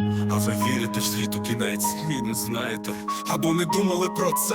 А ви вірите в світу кінець і не знаєте, або не думали про це.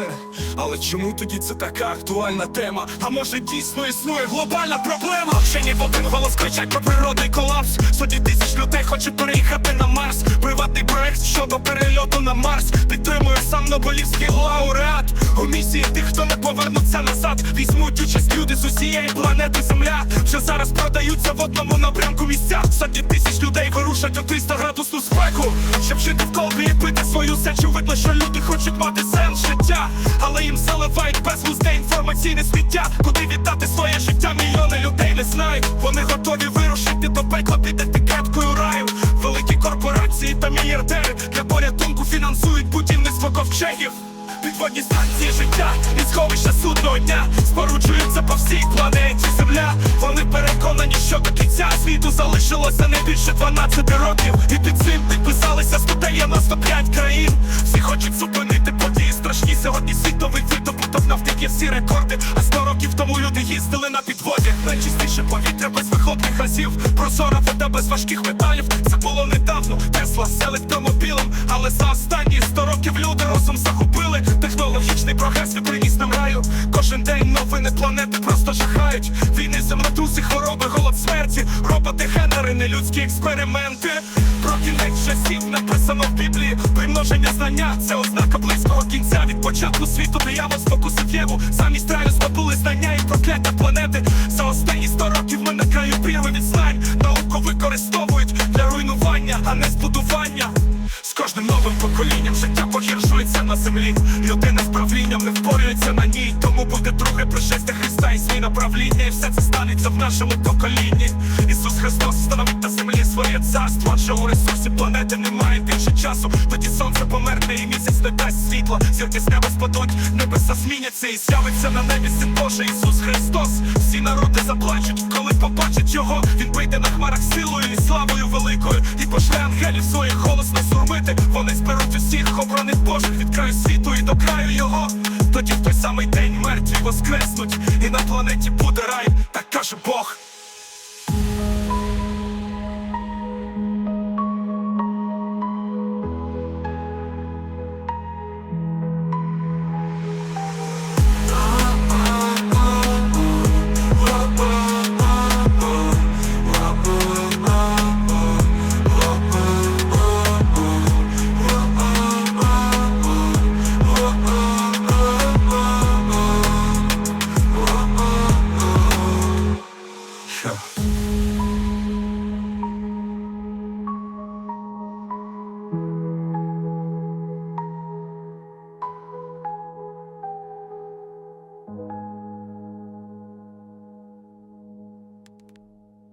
Але чому тоді це така актуальна тема? А може дійсно існує глобальна проблема? Вчені в один голос кричать про природний колапс. Сотні тисяч людей хочуть переїхати на Марс. Приватний проект щодо перельоту на Марс. Підтримує сам Нобелівський лауреат. У місії тих, хто не повернуться назад. Візьмуть участь люди з усієї планети Земля. Вже зараз продаються в одному напрямку місця. Сотні тисяч людей вирушать у 300 градусну спеку. Щоб жити в колбі і пити свою сечу. Видно, що люди хочуть мати сенс життя. Але їм заливають безглузде інформаційне сміття. Куди віддати своє життя? Мільйони людей не знають. Вони готові Підводні станції життя і сховища судного дня споруджуються по всій планеті Земля. Вони переконані, що до кінця світу залишилося не більше 12 років. І під цим підписалися 195 країн. Всі хочуть зупинити події страшні. Сьогодні світовий видобуток навтики всі рекорди. А 100 років тому люди їздили на підводі. Найчистіше повітря без вихлопних газів. Прозора вода без важких металів. Це було недавно. Тесла з електромобілем. Але за останні 100 років люди розум захопили. Технологічний прогрес не приніс нам раю. Кожен день новини планети просто жахають. Війни, землетруси, хвороби, голод смерті. Роботи, генери, нелюдські експерименти. Про кінець часів написано в Біблії. Примноження знання це ознака близького кінця. Від початку світу диявол спокусив Єву. Замість раю здобули знання і прокляття планети. За останні 100 років ми на краю прірви від знань. Науку використовують для руйнування, а не збудування. З кожним новим поколінням життя на землі. Людина з правлінням не впорюється на ній. Тому буде друге пришестя Христа і зміна правління. І все це станеться в нашому поколінні. Ісус Христос встановить на землі своє царство. Адже у ресурсі планети немає більше часу. Тоді сонце померне і місяць не дасть світла. Зірки з неба спадуть, небеса зміняться і з'явиться на небі син Божий Ісус Христос. Всі народи заплачуть, коли побачать його. Він прийде на хмарах силою і славою великою. І пошле ангелів своїх голосно сурмити. До краю його. Тоді в той самий день мертві воскреснуть, і на планеті буде рай, так каже Бог.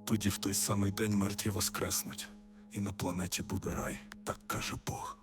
Тоді в той самий день мертві воскреснуть, і на планеті буде рай, так каже Бог.